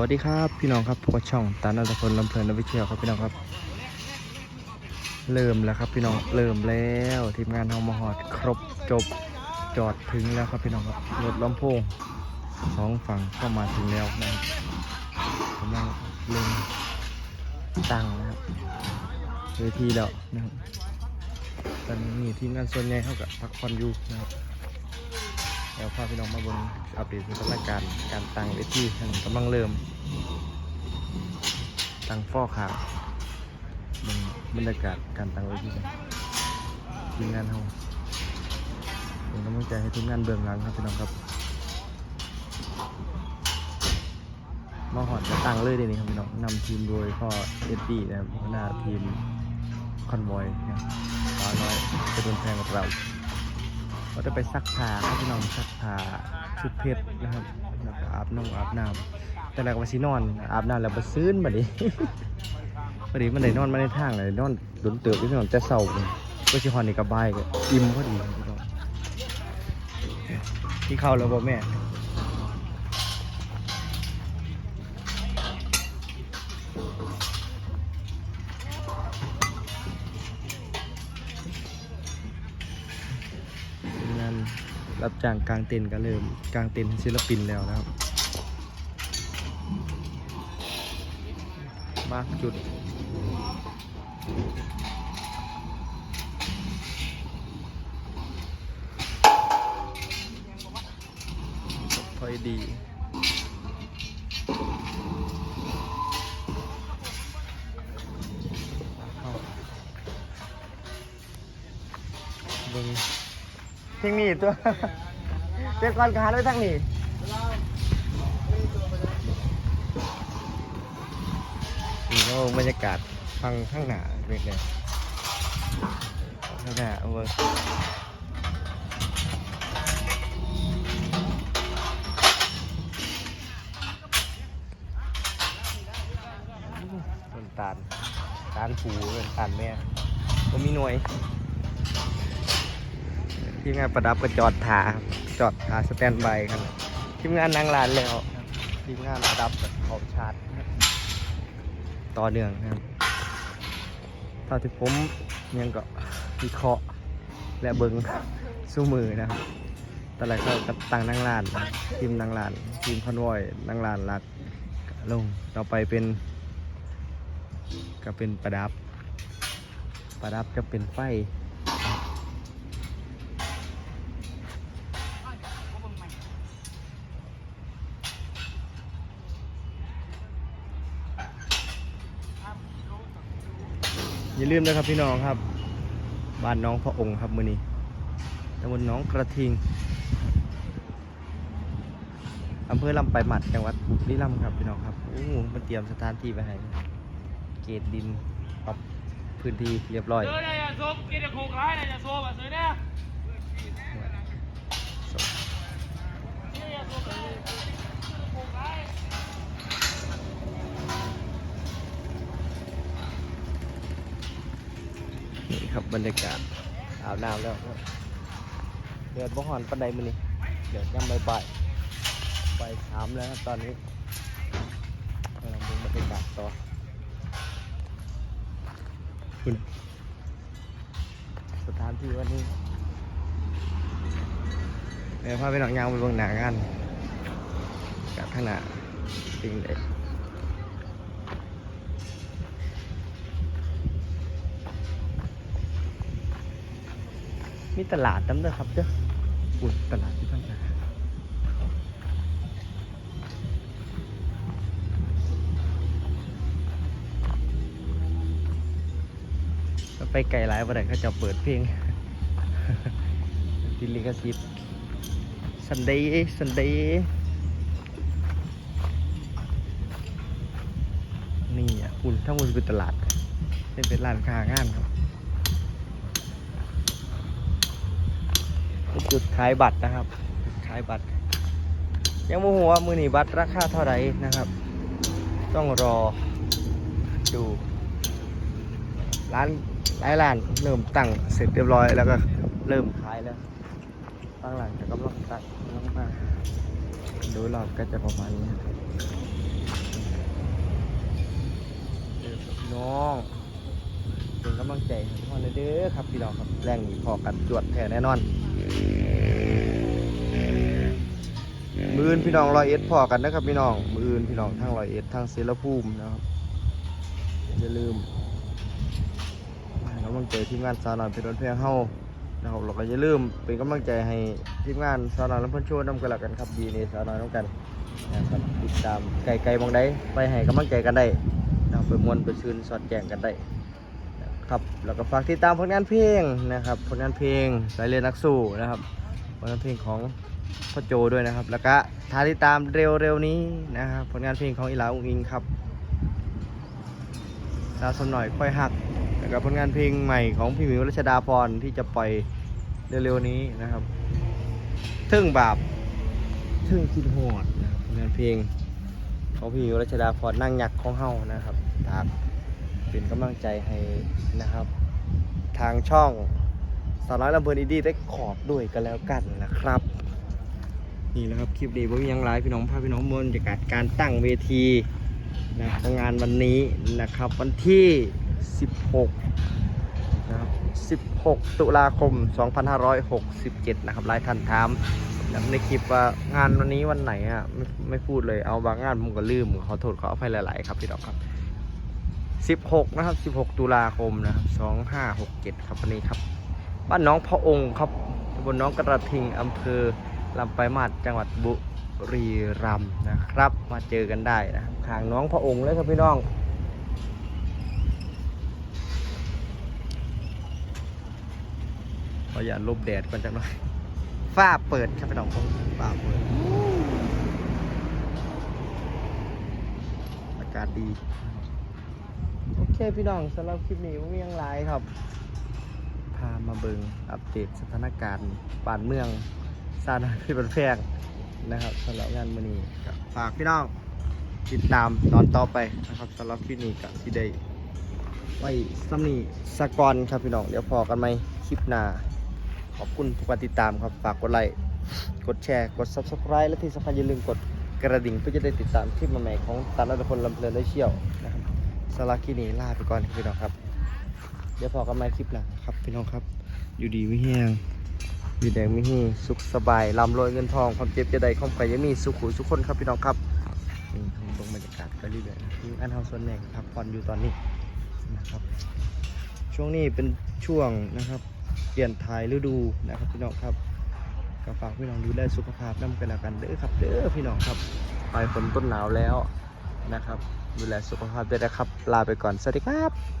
วัสดีครับพี่น้องครับพวกช่องตานันทพลลำเพลินลำวิเชียวครับพี่น้องครับ เริ่มแล้วครับพี่น้องเริ่มแล้วทีมงานเฮามหอดครบจบจอดถึงแล้วครับพี่น้องครับรถลำโพงสองฝั่งก็มาถึงแล้วนะครับกำลังเล็งตั้งนะครับเวทีแล้วนะครับตอนนี้ทีมงานส่วนใหญ่เขากับพักผ่อนอยู่นะครับ แล้วพาพี่น้องมาบนอัปเดตสถานการณ์การตั้งเวทีกันกำลังเริ่ม ตั้งฟอกขาวบนบรรยากาศการตั้งเวทีทีมงานเราเป็นกำลังใจให้ทีมงานเบื้องหลังครับพี่น้องครับมาหอดจะตั้งเลยเดี๋ยวนี้ครับพี่น้องนำทีมโดยพ่อเอ็ดดี้นะครับหัวหน้าทีมคอนวอยนะครับตาน้อยจะโดนแทงกับเรา เราจะไปซักผ้าครับพี่น้องซักผ้าชุดเพชรนะครับแล้วก็อาบน้องอาบน้ำแต่แรกวก็มาสินอน อาบน้ำแล้วมาซื้นมาดิพอดีมันได้นอนมาในทางเลยนอนดุนเติบพี่น้องแต่เศร้าเลยก็ชิฮอนนี่กับบายก็อิ่มพอดีพี่น้องที่เข้าแล้วบ่แม่ รับจ้างกลางเต็นท์ก็เริ่มกลางเต็นท์ศิลปินแล้วนะครับมากจุดพอยดีเข้าเบึง เทคนิคตัวเจ้าก่อนกหาด้วยทางนี้นี่ก็บรรยากาศฟังข้างหน้าเล็กเลยข้างหน้าเอาเว้ยต้นตาลตาลผูเป็นตาลแม่ก็มีหน่วย ทีมงานประดับก็จอดถาครับจอดถาสแตนบายครับทีมงานนางลานแล้วครับทีมงานประดับขอบชาร์จครับต่อเนื่องนะครับเท่าที่ผมยังก็วิเคราะห์และเบิงสู้มือนะครับตอนแรกก็ตั้งนั่งลาน ทีมนั่งลาน ทีมคอนวอยนั่งลานลักลงต่อไปเป็น ก็เป็นประดับ ประดับจะเป็นไฟ อย่าลืมนะครับพี่น้องครับ บ้านน้องพระองค์ครับมือนี้ตำบลน้องกระทิงอำเภอลำไปหมัดจังหวัดบุรีรัมย์ครับพี่น้องครับโอ้มาเตรียมสถานที่ไว้ให้เกตดินปรับพื้นที่เรียบร้อยซื้อเนี่ยอย่าซุบกินจะถูกร้ายเนี่ยอย่าซุบอะซื้อเนี่ยนี่อย่าซุบเลยถูกร้าย นี่ ครับบรรยากาศอาบน้ำแล้วครับเดือดบ่หอนปันไดมือนี้เดือดย่ำบ่ายๆบ่ายสามแล้วครับตอนนี้กำลังดูบรรยากาศต่อคุณสถานที่วันนี้เดี๋ยวพาไปหนังยางไปเบิ่งหนังกันกับข้างหน้าสิ่งเด็ก มีตลาดน้ำเด้อครับเด้ออุ่นตลาดที่พันนาถ้าไปไกลหลายวันไหนเขาจะเปิดเพลงติดลิขสิทธิ์สันเดย์สันเดย์นี่อะอุ่นทั้งหมดคือตลาด เป็นเป็นร้านค้างานครับ จุดขายบัตรนะครับขายบัตร ยังโมโหว่ามือหนีบัตรราคาเท่าไหร่นะครับ ต้องรอดู ร้านหลายร้านเริ่มตั้งเสร็จเรียบร้อยแล้วก็เริ่มขายแล้วตั้งหลังจะกำลังตั้งลงมาดูรอบก็จะประมาณนี้น้องเป็นกำลังใจให้ทุกเลยเด้อครับพี่น้องครับแรงหนีพอกันจวดแท้แน่นอน มืออื่นพี่น้องรอยเอ็ดพอกันนะครับพี่น้องมืออื่นพี่น้องทั้งรอยเอ็ดทั้งเซรภูมินะครับอย่าลืมให้กำลังใจทีมงานสาวนอยเพชรวันแพงเฮานะครับเราก็อย่าลืมเป็นกำลังใจให้ทีมงานสาวน้อยลำเพิ่นโชว์น้ำกันละกันครับดีนี่สาวนอยน้ำกันนะครับติดตามไกลๆบางใดไปให้กำลังใจกันได้นะครับไปมวนไปชื่นสอดแจงกันได้ ครับแล้วก็ฝากติดตามผลงานเพลงนะครับ ผลงานเพลงสายเรียนนักสู้นะครับ ผลงานเพลงของพ่อโจด้วยนะครับ แล้วก็ท้าติดตามเร็วๆนี้นะครับผลงานเพลงของอีหลาอุ้งอิงครับดาวสมหน่อยค่อยหักแล้วก็ผลงานเพลงใหม่ของพี่หมิวรัชดาพรที่จะปล่อยเร็วๆนี้นะครับทึ่งบาปทึ่งคิดหอดนะครับผลงานเพลงของพี่หมิวรัชดาพรนั่งยักษ์ของเฮานะครับฝาก เป็นกำลังใจให้นะครับ ทางช่องสาวน้อยลำเพลินอีดี้ได้ขอบด้วยกันแล้วกันนะครับ นี่แหละครับคลิปดีว่ามียังไลฟ์พี่น้องพาพี่น้องมวลบรรยากาศการตั้งเวทีนะงานวันนี้นะครับวันที่ 16นะครับ16 ตุลาคม 2567 นะครับหลายท่านถามนะในคลิปว่างานวันนี้วันไหนอะไม่ไม่พูดเลยเอาบางงานผมก็ลืมขอโทษขออภัยหลาย ๆ ครับพี่น้องครับ 16 นะครับ 16 ตุลาคมนะครับ2567 ครับวันนี้ครับ บ้านน้องพระองค์ครับตำบลน้องกระทิงอำเภอลำปลายมาศจังหวัดบุรีรัมย์นะครับ มาเจอกันได้นะครับทางน้องพระองค์เลยครับพี่น้องขออย่าลบแดดก่อนจังหน่อยฝ้าเปิดครับพี่น้องฝ้าเปิด อากาศดี เคพี่น้องสำหรับคลิปนี้ผมมีหยังไลายครับ พามาเบิงอัปเดตสถานการณ์บ้านเมืองซาดานที่บันแพงนะครับสำหรับงานมือนี้ฝากพี่น้องติดตามตอนต่อไปนะครับสำหรับคลิปนี้กับที่ได้ไว้ซ้ำนี้สกอนครับพี่น้องเดี๋ยวพอกันไหมคลิปหน้าขอบคุณทุกการติดตามครับฝากกดไลค์กดแชร์กด subscribe และที่สำคัญอย่าลืมกดกระดิ่งเพื่อจะได้ติดตามคลิปใหม่ๆของตาลัตพลลำเพลินได้เชี่ยวนะครับ สำหรับคลินี้ลาไปก่อนพี่น้องครับ เดี๋ยวพอกันใหม่คลิปหน้าครับพี่น้องครับ อยู่ดีไม่แห้งอยู่แดงไม่ห้งสุขสบายร่ำรวยเงินทองความเจ็บจะได้ความไก่ยังมีสุขุสุขคนครับพี่น้องครับนี่ตรงบรรยากาศก็เรื่อยๆที่อันเฮาส่วนแหน่งพักผ่อนอยู่ตอนนี้นะครับ ช่วงนี้เป็นช่วงนะครับ เปลี่ยนถ่ายฤดูนะครับพี่น้องครับก็ฝากพี่น้องดูแลสุขภาพน้ำกันแล้วกันเด้อครับเด้อพี่น้องครับปลายฝนต้นหนาวแล้วนะครับ ดูแลสุขภาพด้วยนะครับ ลาไปก่อน สวัสดีครับ